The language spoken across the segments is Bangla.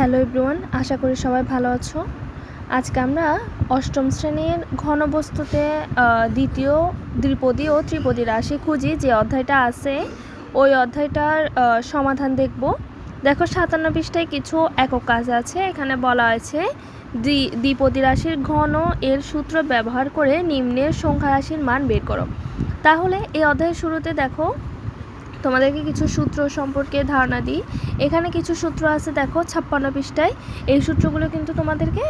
হ্যালো এভরিওয়ান, আশা করি সবাই ভালো আছো। আজকে আমরা অষ্টম শ্রেণির ঘনবস্তুতে দ্বিতীয় দ্বিপদী ও ত্রিপদী রাশি খুঁজি যে অধ্যায়টা আছে। ওই অধ্যায়টার সমাধান দেখব। দেখো সাতান্ন পৃষ্ঠায় কিছু একক কাজ আছে। এখানে বলা আছে, দ্বি- দ্বিপদী রাশির ঘন এর সূত্র ব্যবহার করে নিম্নের সংখ্যা রাশির মান বের করো। তাহলে এই অধ্যায়ের শুরুতে দেখো তোমাদেরকে কিছু সূত্র সম্পর্কে ধারণা দিই। এখানে কিছু সূত্র আছে, দেখো, ছাপ্পান্ন পৃষ্ঠায়। এই সূত্রগুলো কিন্তু তোমাদেরকে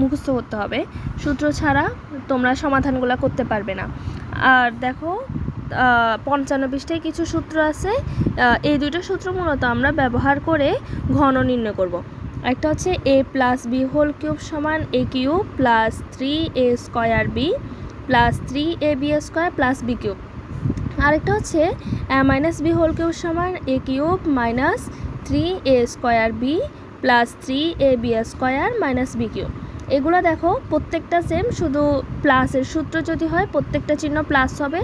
মুখস্থ করতে হবে। সূত্র ছাড়া তোমরা সমাধানগুলো করতে পারবে না। আর দেখো পঞ্চান্ন পৃষ্ঠায় কিছু সূত্র আছে। এই দুটো সূত্র মূলত আমরা ব্যবহার করে ঘন নির্ণয় করব। একটা হচ্ছে a plus b whole cube সমান a cube plus three a square b plus three a b square plus b cube আরেকটা হচ্ছে মাইনাস বি হোল কিউব সমান a cube minus three a square b plus three a b square minus b cube এগুলো দেখো, প্রত্যেকটা সেম শুধু প্লাসের সূত্র যদি হয়, প্রত্যেকটা চিহ্ন প্লাস হবে,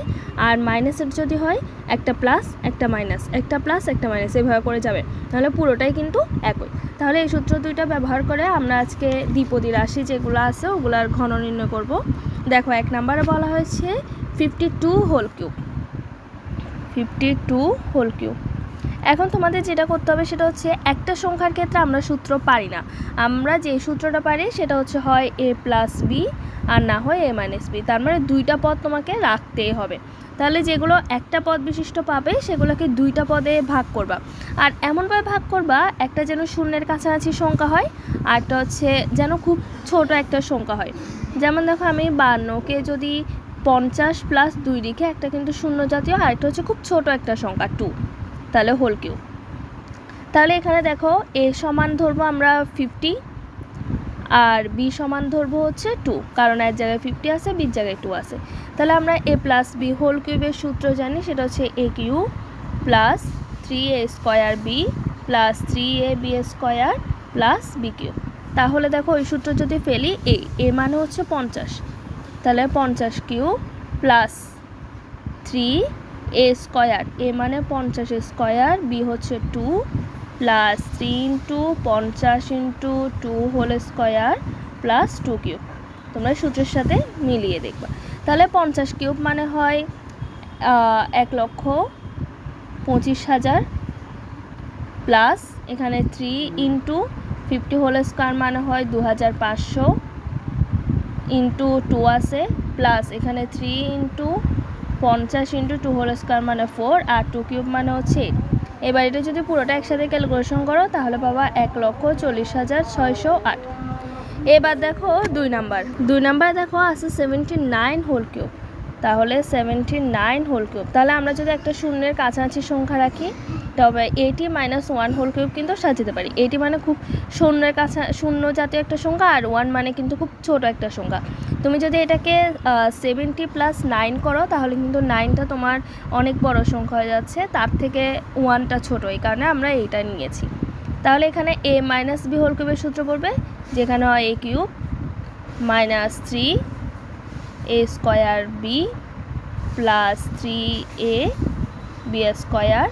আর মাইনাসের যদি হয়, একটা প্লাস একটা মাইনাস একটা প্লাস একটা মাইনাস এভাবে করে যাবে। তাহলে পুরোটাই কিন্তু একই। তাহলে এই সূত্র দুইটা ব্যবহার করে আমরা আজকে দ্বিপদী রাশি যেগুলো আছে, ওগুলার ঘন নির্ণয় করব। দেখো, এক নম্বরে বলা হয়েছে fifty two whole cube fifty two whole cube. এখন তোমাদের যেটা করতে হবে সেটা হচ্ছে একটা সংখ্যার ক্ষেত্রে আমরা সূত্র পারি না। আমরা যে সূত্রটা পারি সেটা হচ্ছে হয় এ প্লাস বি আর না হয় এ মাইনাস বি। তার মানে দুইটা পদ তোমাকে রাখতেই হবে। তাহলে যেগুলো একটা পদ বিশিষ্ট পাবে সেগুলোকে দুইটা পদে ভাগ করবা। আর এমনভাবে ভাগ করবা, একটা যেন শূন্যের কাছাকাছি সংখ্যা হয় আরটা হচ্ছে যেন খুব ছোট একটা সংখ্যা হয়। যেমন দেখো আমি বান্নকে যদি পঞ্চাশ প্লাস দুই রেখে একটা কিন্তু শূন্য জাতীয়, আর একটা হচ্ছে খুব ছোট একটা সংখ্যা টু তাহলে হোল কিউ তাহলে এখানে দেখো, এ সমান ধরবো আমরা ফিফটি আর বি সমান ধরবো হচ্ছে টু কারণ এক জায়গায় ফিফটি আছে বির জায়গায় টু আছে। তাহলে আমরা এ প্লাস বি হোল কিউবের সূত্র জানি, সেটা হচ্ছে a cube plus three a square b plus three a b square plus b cube. তাহলে দেখো, ওই সূত্র যদি ফেলি এ এ মানে হচ্ছে পঞ্চাশ। তাহলে পঞ্চাশ cube plus three a square, a মানে পঞ্চাশ স্কোয়ার, বি হচ্ছে টু প্লাস থ্রি ইন্টু পঞ্চাশ into two whole square plus two cube. তোমরা সূত্রের সাথে মিলিয়ে দেখবা। তাহলে পঞ্চাশ কিউব মানে হয় এক লক্ষ পঁচিশ হাজার প্লাস এখানে three into fifty whole square মানে হয় দু হাজার পাঁচশো ইন্টু টু আছে প্লাস এখানে থ্রি ইন্টু পঞ্চাশ ইন্টু টু হোল স্কোয়ার মানে ফোর আর টু কিউব মানে হচ্ছে এইট এবার এটা যদি পুরোটা একসাথে ক্যালকুলেশন করো, তাহলে পাবা এক লক্ষ চল্লিশ হাজার ছয়শো আট। এবার দেখো দুই নাম্বার দুই নাম্বার দেখো আছে সেভেন্টি নাইন হোল কিউব তাহলে সেভেন্টি নাইন হোল কিউব তাহলে আমরা যদি একটা শূন্যের কাছাকাছি সংখ্যা রাখি, তবে eighty minus one whole cube কিন্তু সাজাতে পারি। এইটি মানে খুব শূন্যের কাছা, শূন্য জাতীয় একটা সংখ্যা, আর ওয়ান মানে কিন্তু খুব ছোট একটা সংখ্যা। তুমি যদি এটাকে সেভেন্টি প্লাস নাইন করো, তাহলে কিন্তু নাইনটা তোমার অনেক বড় সংখ্যা হয়ে যাচ্ছে। তার থেকে ওয়ানটা ছোট, এই কারণে আমরা এইটা নিয়েছি। তাহলে এখানে এ মাইনাস বি হোল কিউবের সূত্র পড়বে, যেখানে হয় a cube minus three a square b plus three a b square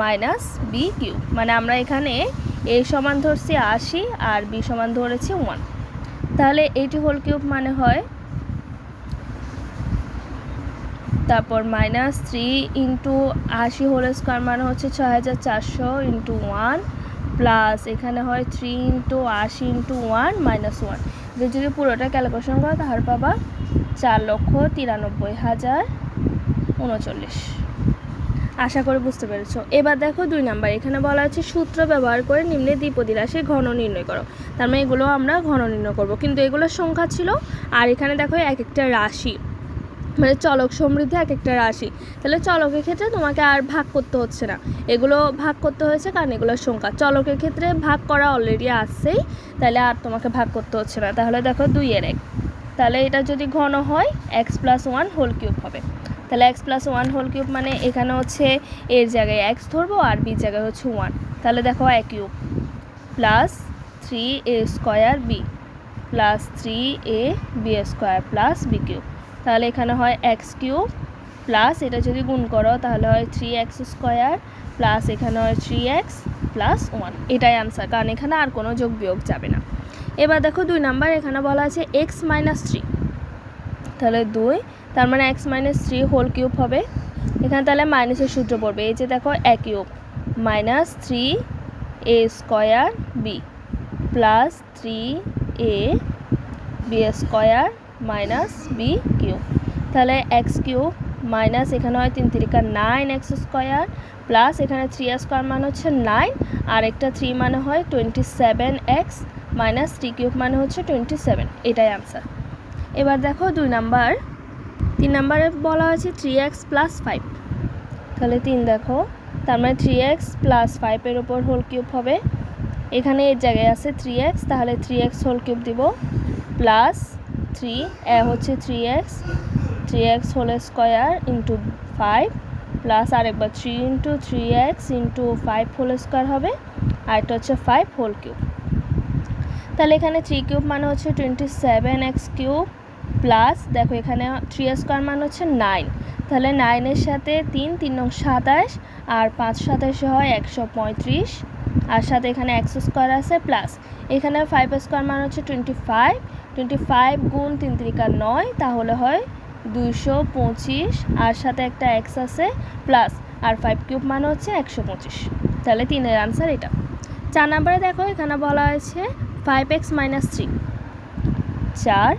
minus b cube. মানে আমরা এখানে এ সমান ধরছি আশি আর বি সমান ধরেছি ওয়ান। তাহলে এইটি হোল কিউব মানে হয় তারপর মাইনাস থ্রি ইন্টু আশি হোল স্কোয়ার মানে হচ্ছে ছয় হাজার চারশো ইন্টু ওয়ান প্লাস এখানে হয় থ্রি ইন্টু আশি ইন্টু ওয়ান মাইনাস ওয়ান। যদি পুরোটা ক্যালকুলেশন করো তাহলে পাবা চার লক্ষ তিরানব্বই হাজার উনচল্লিশ। আশা করে বুঝতে পেরেছ। এবার দেখো দুই নাম্বার, এখানে বলা আছে সূত্র ব্যবহার করে নিম্নে দ্বিপদী রাশির ঘন নির্ণয় করো। তার মানে এগুলো আমরা ঘন নির্ণয় করব। কিন্তু এগুলোর সংখ্যা ছিল, আর এখানে দেখো এক একটা রাশি। মানে চলক সমৃদ্ধি এক একটা রাশি। তাহলে চলকের ক্ষেত্রে তোমাকে আর ভাগ করতে হচ্ছে না। এগুলো ভাগ করতে হয়েছে কারণ এগুলোর সংখ্যা। চলকের ক্ষেত্রে ভাগ করা অলরেডি আসছেই, তাহলে আর তোমাকে ভাগ করতে হচ্ছে না। তাহলে দেখো দুইয়ের এক। তাহলে এটা যদি ঘন হয় x plus one whole cube হবে। তাহলে x plus one whole cube মানে এখানে হচ্ছে এর জায়গায় এক্স ধরবো আর বির জায়গায় হচ্ছে ওয়ান তাহলে দেখো এক cube plus three a square b plus three a b square plus b cube তাহলে এখানে হয় এক্স কিউব প্লাস এটা যদি গুণ করো, তাহলে হয় থ্রি এক্স স্কোয়ার প্লাস এখানে হয় থ্রি এক্স প্লাস ওয়ান এটাই আনসার কারণ এখানে আর কোনো যোগ বিয়োগ যাবে না। এবার দেখো দুই নাম্বার, এখানে বলা আছে এক্স মাইনাস থ্রি তাহলে দুই, তার মানে x minus three whole cube হবে। এখানে তাহলে মাইনাসের সূত্র পড়বে। এই যে দেখো, এক cube minus three a square b plus three a b square minus b cube তাহলে এক্স কিউব মাইনাস এখানে হয় তিন তিরিকা নাইন এক্স স্কোয়ার প্লাস এখানে থ্রি স্কোয়ার মানে হচ্ছে নাইন আর একটা থ্রি মানে হয় twenty seven x minus three cube মানে হচ্ছে টোয়েন্টি সেভেন, এটাই আনসার এবার দেখো দুই নাম্বার। তিন নাম্বারে বলা হয়েছে থ্রি এক্স প্লাস ফাইভ তাহলে তিন দেখো, তার মানে থ্রি এক্স প্লাস ফাইভের ওপর হোল কিউব হবে। এখানে এর জায়গায় আছে থ্রি এক্স তাহলে থ্রি এক্স হোল কিউব দিব প্লাস থ্রি এ হচ্ছে three x three x whole square into five plus আরেকবার three into three x into five whole square হবে, আর এটা হচ্ছে ফাইভ হোল কিউব তাহলে এখানে থ্রি কিউব মানে হচ্ছে twenty seven x cube plus দেখো এখানে থ্রি স্কোয়ার মানে হচ্ছে নাইন তাহলে নাইনের সাথে তিন তিন নং সাতাশ, আর পাঁচ সাতাশে হয় একশো পঁয়ত্রিশ। আর সাথে এখানে একশো স্কোয়ার আছে প্লাস এখানে ফাইভ স্কোয়ার মানে হচ্ছে টোয়েন্টি ফাইভ টোয়েন্টি ফাইভ গুণ তিন তিরিকা নয়, তাহলে হয় দুইশো পঁচিশ। আর সাথে একটা এক্স আছে প্লাস আর ফাইভ কিউব মানে হচ্ছে একশো পঁচিশ। তাহলে তিনের আনসার এটা। চার নাম্বারে দেখো, এখানে বলা হয়েছে ফাইভ এক্স মাইনাস থ্রি চার,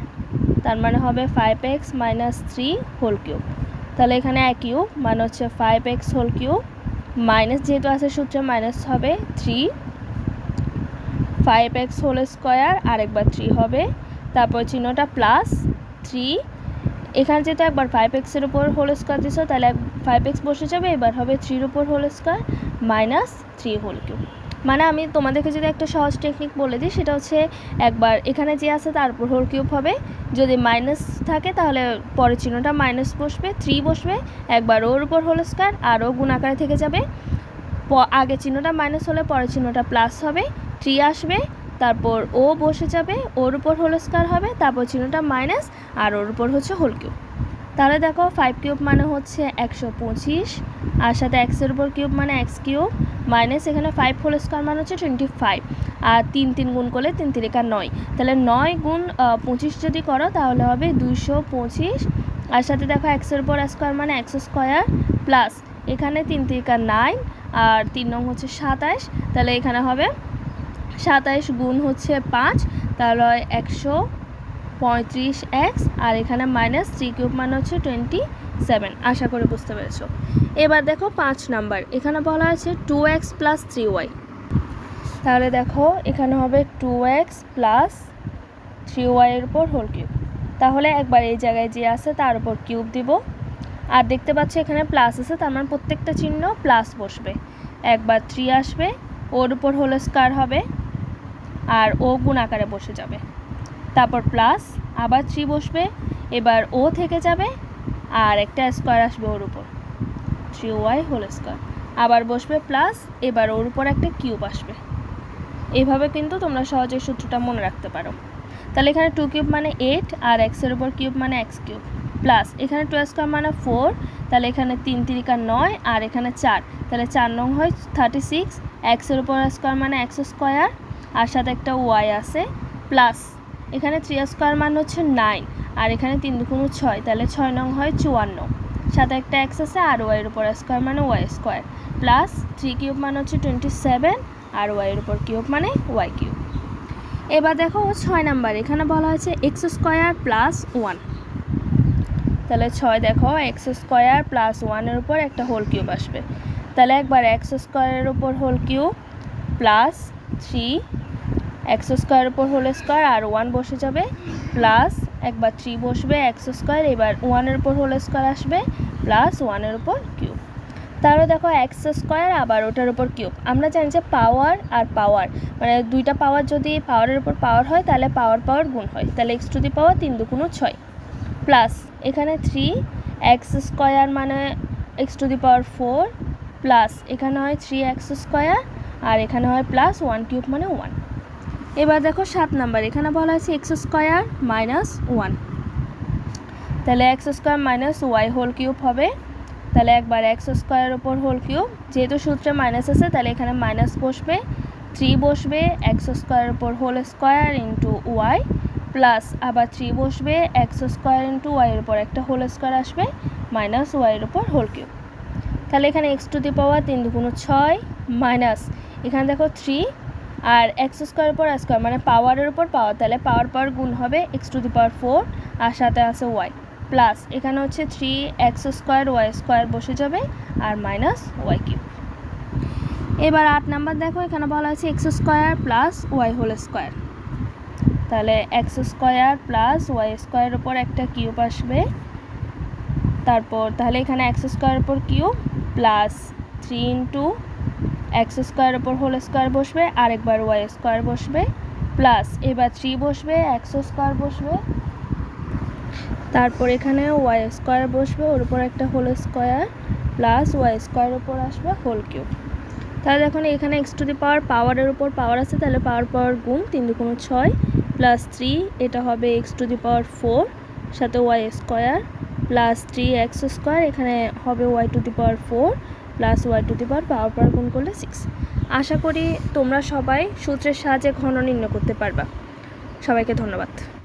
তার মানে হবে five x minus three whole cube তাহলে এখানে এক কিউব মানে হচ্ছে five x whole cube minus যেহেতু আছে সূত্রে মাইনাস হবে three five x whole square আরেকবার থ্রি হবে, তারপর চিহ্নটা প্লাস থ্রি এখানে যেহেতু একবার ফাইভ এক্সের উপর হোল স্কোয়ার দিছো, তাহলে ফাইভ এক্স বসে যাবে, এবার হবে থ্রির উপর whole square minus three whole cube মানে আমি তোমাদেরকে যদি একটা সহজ টেকনিক বলে দিই, সেটা হচ্ছে একবার এখানে যে আছে তার উপর হোল কিউব হবে। যদি মাইনাস থাকে তাহলে পরের চিহ্নটা মাইনাস বসবে থ্রি বসবে, একবার ওর উপর হোল স্কোয়ার আরও গুণ আকারে থেকে যাবে। আগে চিহ্নটা মাইনাস হলে পরের চিহ্নটা প্লাস হবে থ্রি আসবে, তারপর ও বসে যাবে, ওর উপর হোল স্কোয়ার হবে, তারপর চিহ্নটা মাইনাস আর ওর উপর হচ্ছে হোল কিউব তাহলে দেখো ফাইভ কিউব মানে হচ্ছে একশো পঁচিশ, আর সাথে এক্সের উপর কিউব মানে এক্স কিউব মাইনাস এখানে ফাইভ হোল স্কোয়ার মানে হচ্ছে টোয়েন্টি ফাইভ আর তিন তিন গুণ করলে তিন তিরিকা নয়। তাহলে নয় গুণ পঁচিশ যদি করো তাহলে হবে দুইশো পঁচিশ। আর সাথে দেখো এক্সের উপর স্কোয়ার মানে এক্স স্কোয়ার প্লাস এখানে তিন তিরিকা নাইন আর তিন নং হচ্ছে সাতাশ। তাহলে এখানে হবে সাতাইশ গুণ হচ্ছে পাঁচ, তাহলে হয় একশো পঁয়ত্রিশ এক্স আর এখানে মাইনাস থ্রি কিউব মানে হচ্ছে টোয়েন্টি সেভেন। আশা করে বুঝতে পেরেছ। এবার দেখো পাঁচ নাম্বার। এখানে বলা আছে two x plus three y. তাহলে দেখো, এখানে হবে টু এক্স প্লাস থ্রি ওয়াইয়ের উপর হোল কিউব। তাহলে একবার এই জায়গায় যে আছে, তার উপর কিউব দিব। আর দেখতে পাচ্ছি, এখানে প্লাস আছে, তার মানে প্রত্যেকটা চিহ্ন প্লাস বসবে। একবার থ্রি আসবে, ওর উপর হোল স্কোয়ার হবে, আর ও গুণ আকারে বসে যাবে। তারপর প্লাস আবার থ্রি বসবে, এবার ও থেকে যাবে, আর একটা স্কোয়ার আসবে ওর উপর। থ্রি ওয়াই হোল স্কোয়ার আবার বসবে প্লাস এবার ওর উপর একটা কিউব আসবে। এভাবে কিন্তু তোমরা সহজে সূত্রটা মনে রাখতে পারো। তাহলে এখানে টু কিউব মানে এইট আর এক্সের উপর কিউব মানে এক্স কিউব প্লাস এখানে টু স্কোয়ার মানে ফোর তাহলে এখানে তিন তিরিকা নয়, আর এখানে চার। তাহলে চার নং হয় থার্টি সিক্স এক্সের উপর স্কোয়ার মানে এক্স স্কোয়ার আর সাথে একটা ওয়াই আছে। প্লাস এখানে থ্রি স্কোয়ার মানে হচ্ছে নাইন আর এখানে তিন দুগুণ ছয়, তাহলে ছয় নং হয় চুয়ান্ন। সাথে একটা এক্স আছে, আর ওয়াইয়ের উপর স্কোয়ার মানে y square plus three cube মানে হচ্ছে টোয়েন্টি সেভেন আর ওয়াইয়ের উপর কিউব মানে ওয়াই কিউব এবার দেখো ছয় নাম্বার, এখানে বলা হয়েছে এক্স স্কোয়ার প্লাস ওয়ান তাহলে ছয় দেখো এক্স স্কোয়ার প্লাস ওয়ানের উপর একটা হোল কিউব আসবে। তাহলে একবার এক্স স্কোয়ারের উপর whole cube plus three x স্কোয়ারের উপর হোল স্কোয়ার আর ওয়ান বসে যাবে, প্লাস একবার থ্রি বসবে এক্স স্কোয়ার, এবার ওয়ানের উপর হোল স্কোয়ার আসবে, প্লাস ওয়ানের উপর কিউব। তাহলে দেখো এক্স স্কোয়ার আবার ওটার উপর কিউব। আমরা জানি যে পাওয়ার আর পাওয়ার মানে দুইটা পাওয়ার যদি পাওয়ারের উপর পাওয়ার হয়, তাহলে পাওয়ার পাওয়ার গুণ হয়। তাহলে এক্স টু দি পাওয়ার তিন দুগুণ ছয়। প্লাস এখানে থ্রি, এক্স স্কোয়ার মানে x to the power four, plus এখানে হয় থ্রি এক্স স্কোয়ার, আর এখানে হয় প্লাস ওয়ান কিউব মানে ওয়ান। এবার দেখো সাত নাম্বার, এখানে বলা আছে এক্স স্কোয়ার মাইনাস ওয়ান। তাহলে x square minus y whole cube হবে। তাহলে একবার এক্স স্কোয়ারের ওপর হোল কিউব, যেহেতু সূত্রে মাইনাস আছে, তাহলে এখানে মাইনাস বসবে, থ্রি বসবে, এক্স স্কোয়ারের ওপর whole square into y, plus আবার থ্রি বসবে, এক্স স্কোয়ার ইন্টু ওয়াইয়ের উপর একটা হোল স্কোয়ার আসবে, মাইনাস ওয়াইয়ের উপর হোল কিউব। তাহলে এখানে এক্স টু দি পাওয়ার তিন দুগুণ ছয় মাইনাস, এখানে দেখো থ্রি আর এক্স স্কোয়ারের উপর স্কোয়ার মানে পাওয়ারের উপর পাওয়ার তাহলে পাওয়ার পাওয়ার গুণ হবে x to the power four আর সাথে আছে ওয়াই প্লাস এখানে হচ্ছে three x square y square বসে যাবে, আর মাইনাস ওয়াই কিউব এবার আট নাম্বার দেখো, এখানে বলা আছে x square plus y whole square তাহলে এক্স স্কোয়ার প্লাস ওয়াই স্কোয়ারের উপর একটা কিউব আসবে, তারপর তাহলে এখানে এক্স স্কোয়ারের উপর cube plus three into x স্কোয়ারের উপর হোল স্কোয়ার বসবে, আরেকবার ওয়াই স্কোয়ার বসবে, প্লাস এবার থ্রি বসবে, এক্স স্কোয়ার বসবে। তারপর এখানে ওয়াই স্কোয়ার বসবে, ওর উপর একটা হোল স্কোয়ার, প্লাস ওয়াই স্কোয়ারের উপর আসবে হোল কিউব। তাহলে এখন এখানে এক্স টু দি পাওয়ার পাওয়ারের উপর পাওয়ার আছে, তাহলে পাওয়ার পাওয়ার গুণ তিন দুগুণ ছয়, প্লাস থ্রি, এটা হবে x to the power four, সাথে y square, plus three x square, এখানে হবে y to the power four plus y to the power power power গুণ করলে সিক্স। আশা করি তোমরা সবাই সূত্রের সাহায্যে ঘন নির্ণয় করতে পারবা। সবাইকে ধন্যবাদ।